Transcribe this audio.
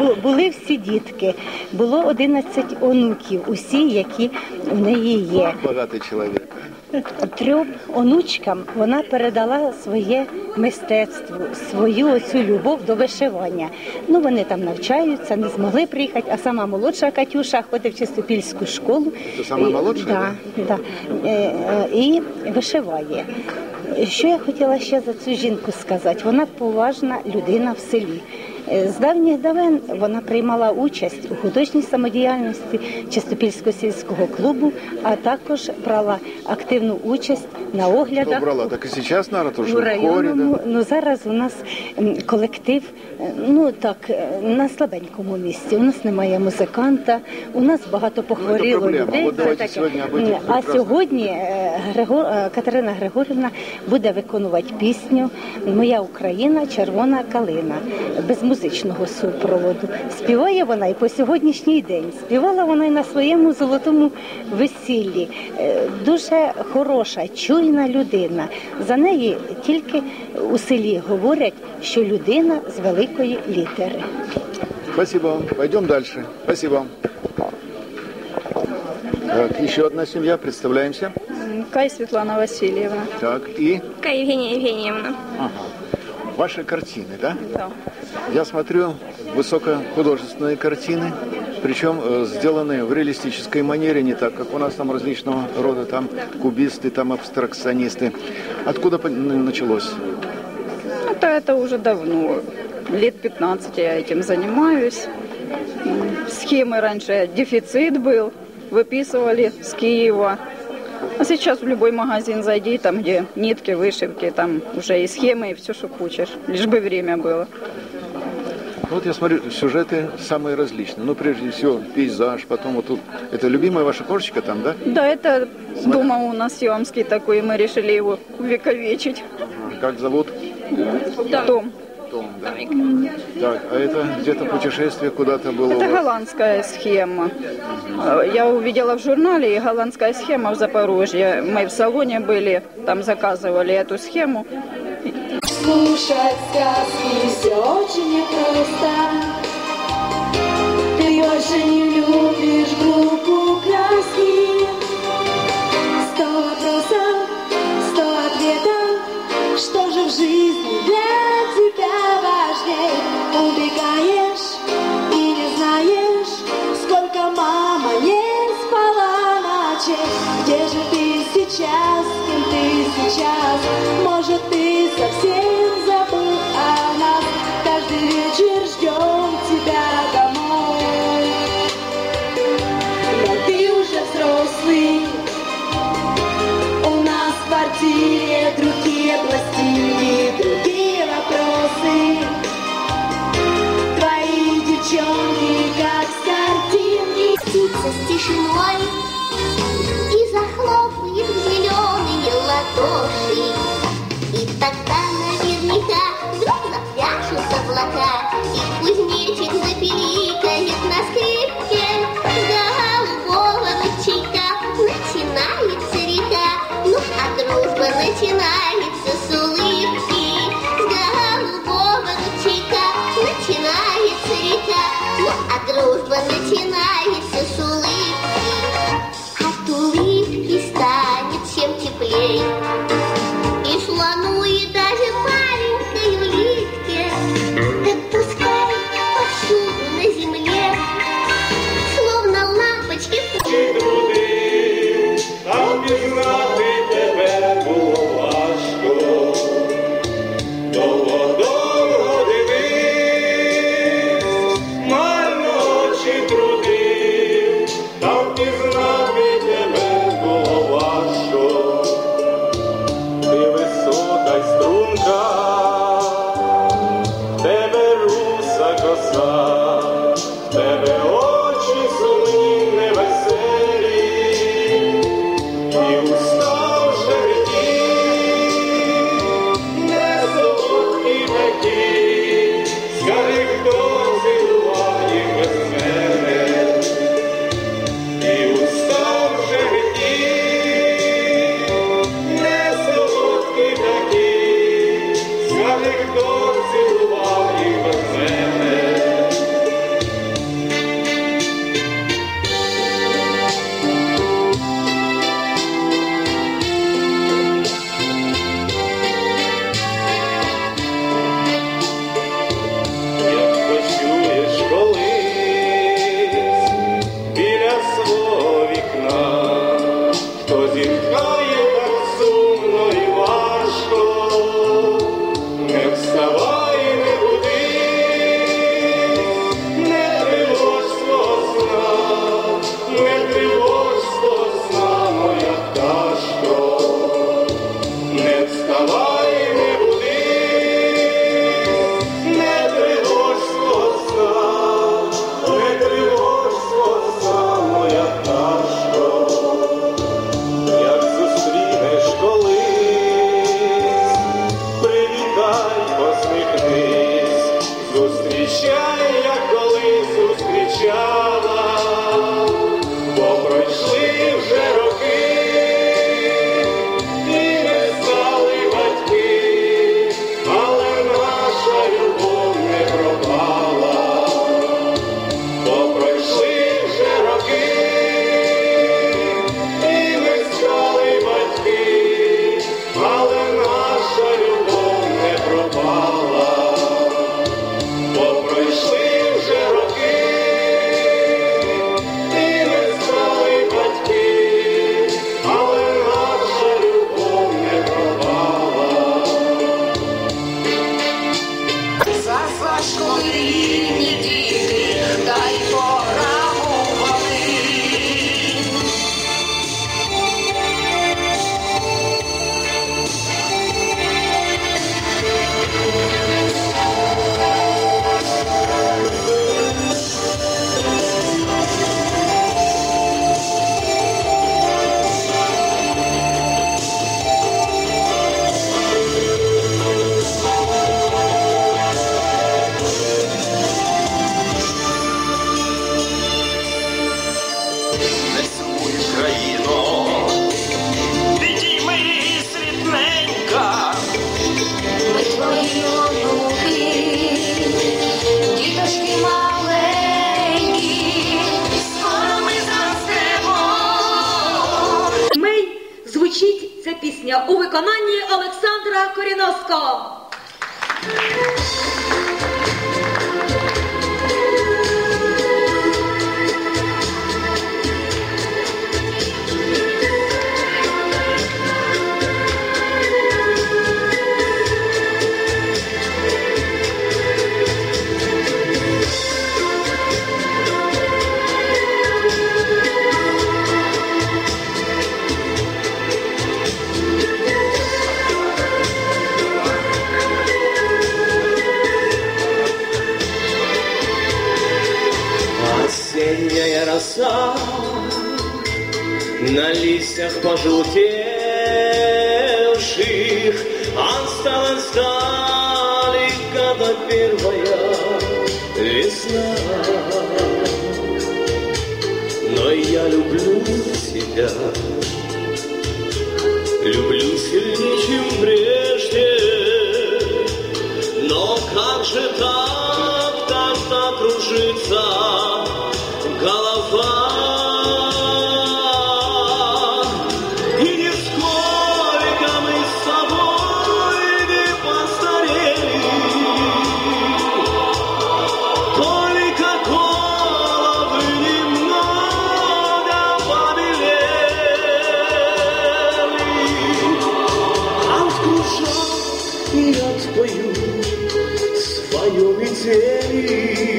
бу- були всі дітки, було 11 онуків, усі, які в неї є. Богатий чоловік. Трьом онучкам вона передала своє мистецтво, свою оцю любов до вишивання. Ну вони там навчаються, не змогли приїхати. А сама молодша Катюша ходить в Чистопільську школу. Це сама молодша, Да, да. Е, е, і вишиває. Що я хотіла ще за цю жінку сказати? Вона поважна людина в селі. Е, З давніх давен вона приймала участь у художній самодіяльності Чистопільського сільського клубу, а також брала активну участь на оглядах брала? Так і зараз, теж у районному. Да? Ну зараз у нас колектив, е, ну так е, на слабенькому місці. У нас немає музиканта, у нас багато похворіло проблема. людей. От Це сьогодні а сьогодні Григор, Катерина Григорівна буде виконувати пісню Моя Україна, червона калина без музичного супроводу. Співає вона і по сьогоднішній день. Співала вона і на своєму золотому весіллі. Е, Дуже хороша, чуйна людина. За неї тільки у селі говорять, що людина з великої літери. Спасибо вам. Пойдем дальше. Спасибо. Так, еще одна семья. Представляемся. Кай Светлана Васильевна. Так, и Кай Евгения Евгеньевна. Ваши картины, да? Да. Я смотрю высокохудожественные картины, причем э, сделанные в реалистической манере, не так, как у нас там различного рода, там кубисты, там абстракционисты. Откуда по- н- началось? Это, это уже давно. Лет 15 я этим занимаюсь. Схемы раньше дефицит был. Выписывали с Киева. А сейчас в любой магазин зайди, там где нитки, вышивки, там уже и схемы, и все, что хочешь. Лишь бы время было. Вот я смотрю, сюжеты самые различные. Ну, прежде всего, пейзаж, потом вот тут. Это любимая ваша кошечка там, да? Да, это дома у нас съемский такой, мы решили его увековечить. Как зовут? Том. Том, да. Так, а это где-то путешествие куда-то было? Это голландская схема. Э, Я увидела в журнале и голландская схема в Запорожье. Мы в салоне были, там заказывали эту схему. Слушать сказки все очень непросто. Ты больше не любишь птица с тишиной И захлопает зеленые ладоши Олександра Коріновського. Осенняя роса на листьях пожелтевших Осталась далека до первая весна Но я люблю тебя Люблю сильнее, me tell you.